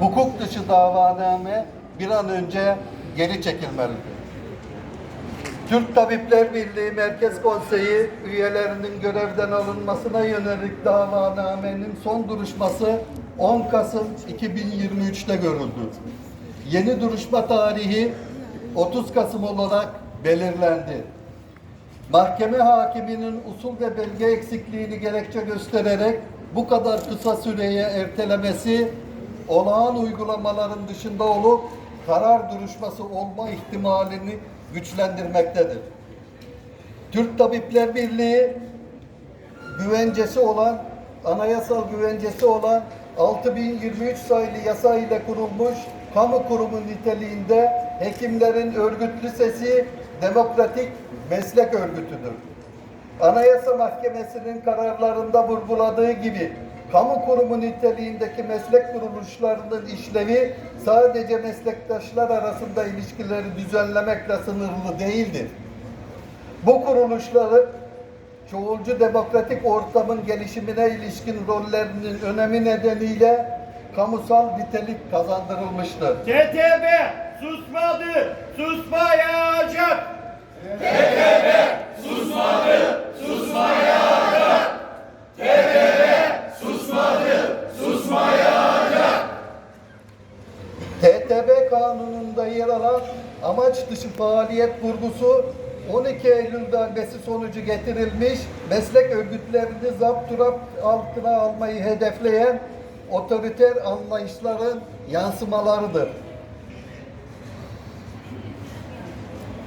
hukuk dışı davaname bir an önce geri çekilmelidir. Türk Tabipler Birliği Merkez Konseyi üyelerinin görevden alınmasına yönelik davanamenin son duruşması 10 Kasım 2023'te görüldü. Yeni duruşma tarihi 30 Kasım olarak belirlendi. Mahkeme hakiminin usul ve belge eksikliğini gerekçe göstererek bu kadar kısa süreye ertelemesi olağan uygulamaların dışında olup karar duruşması olma ihtimalini güçlendirmektedir. Türk Tabipler Birliği güvencesi olan, anayasal güvencesi olan 6023 sayılı yasa ile kurulmuş kamu kurumu niteliğinde hekimlerin örgütlü sesi demokratik meslek örgütüdür. Anayasa Mahkemesi'nin kararlarında vurguladığı gibi kamu kurumu niteliğindeki meslek kuruluşlarının işlevi sadece meslektaşlar arasında ilişkileri düzenlemekle sınırlı değildir. Bu kuruluşları çoğulcu demokratik ortamın gelişimine ilişkin rollerinin önemi nedeniyle kamusal nitelik kazandırılmıştır. TTB susmadı, susmayacak. TTB kanununda yer alan amaç dışı faaliyet vurgusu 12 Eylül darbesi sonucu getirilmiş meslek örgütlerini zapturapt altına almayı hedefleyen otoriter anlayışların yansımalarıdır.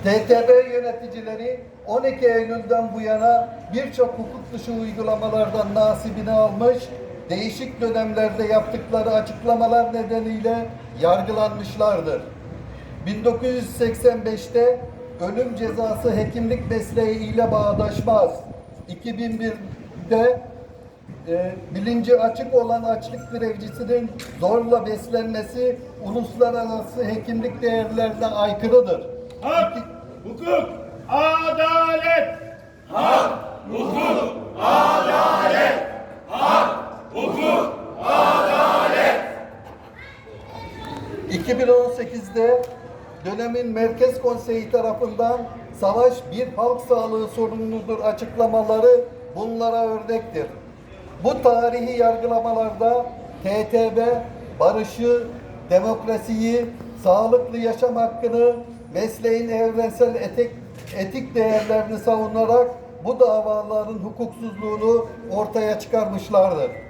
TTB yöneticileri 12 Eylül'den bu yana birçok hukuk dışı uygulamalardan nasibini almış, değişik dönemlerde yaptıkları açıklamalar nedeniyle yargılanmışlardır. 1985'te ölüm cezası hekimlik mesleği bağdaşmaz. 2001'de e, bilinci açık olan açlık grevcisinin zorla beslenmesi uluslararası hekimlik değerlerine aykırıdır. Hak, hukuk, adalet. 2018'de dönemin Merkez Konseyi tarafından savaş bir halk sağlığı sorunudur açıklamaları bunlara örnektir. Bu tarihi yargılamalarda TTB barışı, demokrasiyi, sağlıklı yaşam hakkını, mesleğin evrensel etik, etik değerlerini savunarak bu davaların hukuksuzluğunu ortaya çıkarmışlardır.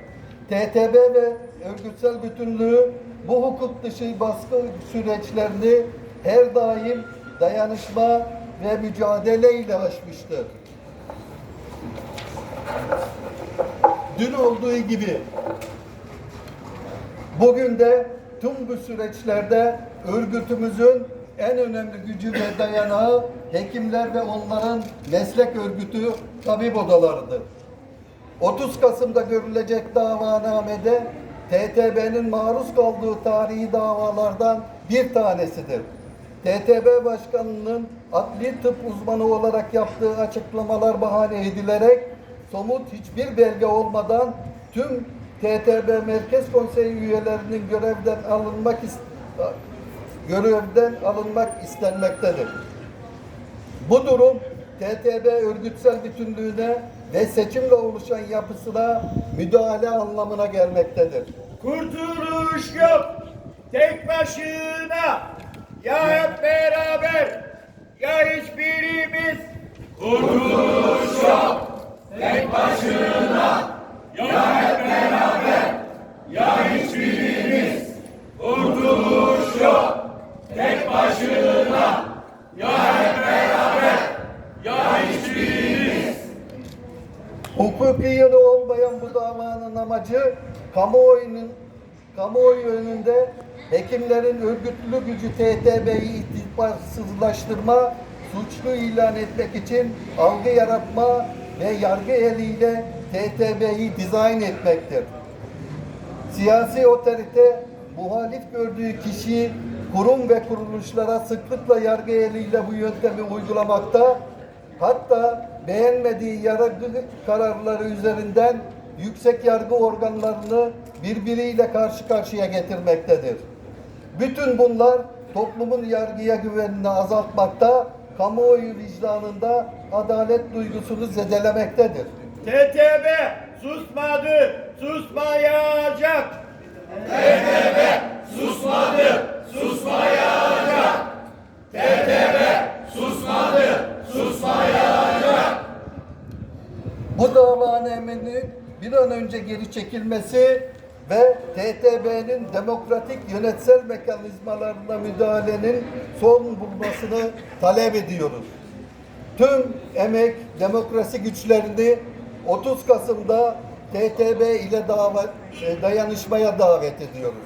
TTB ve örgütsel bütünlüğü bu hukuk dışı baskı süreçlerini her daim dayanışma ve mücadele ile aşmıştır. Dün olduğu gibi bugün de tüm bu süreçlerde örgütümüzün en önemli gücü ve dayanağı hekimler ve onların meslek örgütü tabip odalarıdır. 30 Kasım'da görülecek davanamede TTB'nin maruz kaldığı tarihi davalardan bir tanesidir. TTB Başkanı'nın adli tıp uzmanı olarak yaptığı açıklamalar bahane edilerek somut hiçbir belge olmadan tüm TTB Merkez Konseyi üyelerinin görevden alınmak görevden alınmak istenmektedir. Bu durum TTB örgütsel bütünlüğüne ve seçimle oluşan yapısına müdahale anlamına gelmektedir. Kurtuluş yok. Tek başına. Ya hep beraber. Ya hiçbirimiz. Hukuki yanı olmayan bu davanın amacı kamuoyunun kamuoyu önünde hekimlerin örgütlü gücü TTB'yi itibarsızlaştırma, suçlu ilan etmek için algı yaratma ve yargı eliyle TTB'yi dizayn etmektir. Siyasi otorite muhalif gördüğü kişi, kurum ve kuruluşlara sıklıkla yargı eliyle bu yöntemi uygulamakta, hatta beğenmediği yargı kararları üzerinden yüksek yargı organlarını birbiriyle karşı karşıya getirmektedir. Bütün bunlar toplumun yargıya güvenini azaltmakta, kamuoyu vicdanında adalet duygusunu zedelemektedir. TTB susmadı, susmayacak. Bu emrinin bir an önce geri çekilmesi ve TTB'nin demokratik yönetsel mekanizmalarına müdahalenin son bulmasını talep ediyoruz. Tüm emek demokrasi güçlerini 30 Kasım'da TTB ile davet, dayanışmaya davet ediyoruz.